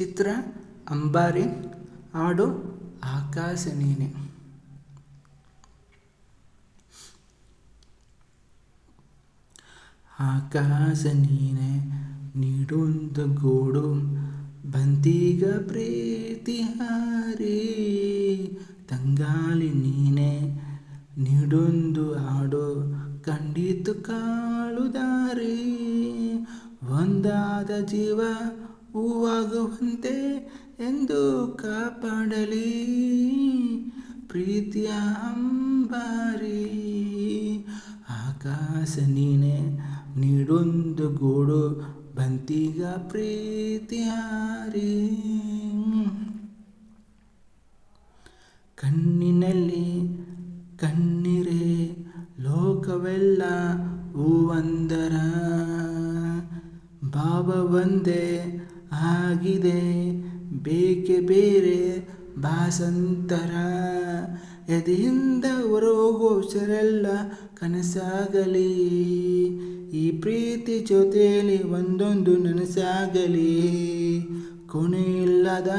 ಚಿತ್ರ, ಅಂಬಾರಿ ಹಾಡು ಆಕಾಶ ನೀನೆ ಆಕಾಶ ನೀನೆ ನೀಡೊಂದು ಗೂಡು, ಬಂತೀಗ ಪ್ರೀತಿ ಹಾರಿ ತಂಗಾಲಿ ನೀನೆ ನೀಡೊಂದು ಹಾಡು ಖಂಡಿತು ಕಾಳುದಾರಿ ಒಂದಾದ ಜೀವ ಹೂವಾಗುವಂತೆ ಎಂದು ಕಾಪಾಡಲಿ. ಪ್ರೀತಿಯ ಅಂಬಾರಿ, ಆಕಾಶ ನೀನೆ ನೀಡೊಂದು ಗೂಡು ಬಂತೀಗ ಪ್ರೀತಿಯಾರಿ ಕಣ್ಣಿನಲ್ಲಿ ಕಣ್ಣಿರೆ ಲೋಕವೆಲ್ಲ ಹೂವಂದರ, ಭಾವ ಒಂದೇ ಆಗಿದೆ. ಬೇಕೆ ಬೇರೆ ಭಾಸಂತರ. ಎದೆಯಿಂದ ಹೊರಗೋಚರೆಲ್ಲ ಕನಸಾಗಲಿ. ಈ ಪ್ರೀತಿ ಜೊತೆಯಲ್ಲಿ ಒಂದೊಂದು ನನಸಾಗಲಿ. ಕೊನೆಯಿಲ್ಲದ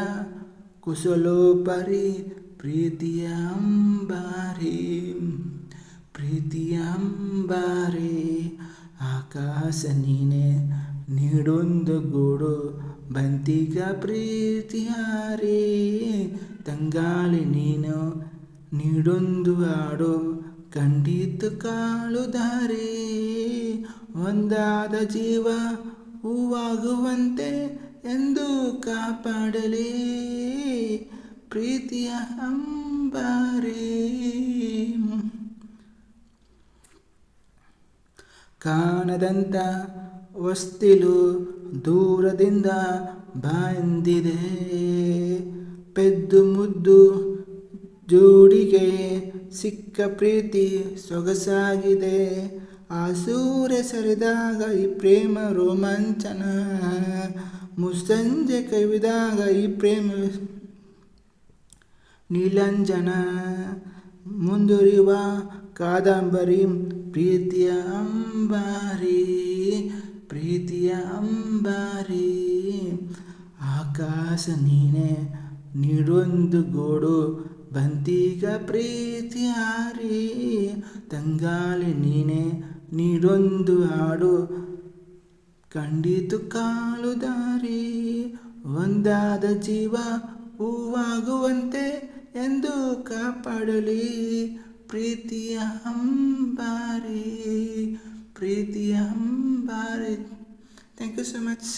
ಕುಸಲೋಪರಿ ಪ್ರೀತಿಯ ಅಂಬಾರಿ. ಪ್ರೀತಿಯ ಅಂಬಾರಿ. ಆಕಾಶ ನೀನೆ ನೀಡೊಂದು ಗೂಡು ಬಂತಿಗ ಪ್ರೀತಿ ಹಾರಿ, ತಂಗಾಳಿ ನೀನು ನೀಡೊಂದು ಹಾಡು ಕಂಡಿತು ಕಾಳು ದಾರಿ ಒಂದಾದ ಜೀವ ಹೂವಾಗುವಂತೆ ಎಂದು ಕಾಪಾಡಲಿ, ಪ್ರೀತಿಯ ಅಂಬಾರಿ. ಕಾಣದಂತ ಹೊಸ್ತಿಲು ದೂರದಿಂದ ಬಂದಿದೆ. ಪೆದ್ದು ಮುದ್ದು ಜೋಡಿಗೆ ಸಿಕ್ಕ ಪ್ರೀತಿ ಸೊಗಸಾಗಿದೆ. ಆ ಸೂರ್ಯ ಸರಿದಾಗ ಈ ಪ್ರೇಮ ರೋಮಾಂಚನ, ಮುಸ್ಸಂಜೆ ಕವಿದಾಗ ಈ ಪ್ರೇಮ ನೀಲಂಜನ. ಮುಂದುವರಿಯುವ ಕಾದಂಬರಿ ಪ್ರೀತಿಯ ಅಂಬಾರಿ. ಆಕಾಶ ನೀನೆ ನೀಡೊಂದು ಗೋಡು ಬಂತೀಗ ಪ್ರೀತಿ ಹಾರಿ. ತಂಗಾಲಿ ನೀನೆ ನೀಡೊಂದು ಹಾಡು ಕಂಡಿತು ಕಾಲು ದಾರಿ. ಒಂದಾದ ಜೀವ ಹೂವಾಗುವಂತೆ ಎಂದು ಕಾಪಾಡಲಿ. ಪ್ರೀತಿಯ ಅಂಬಾರಿ ಪ್ರೀತಿಯ ಅಂಬಾರಿ. Thank you so much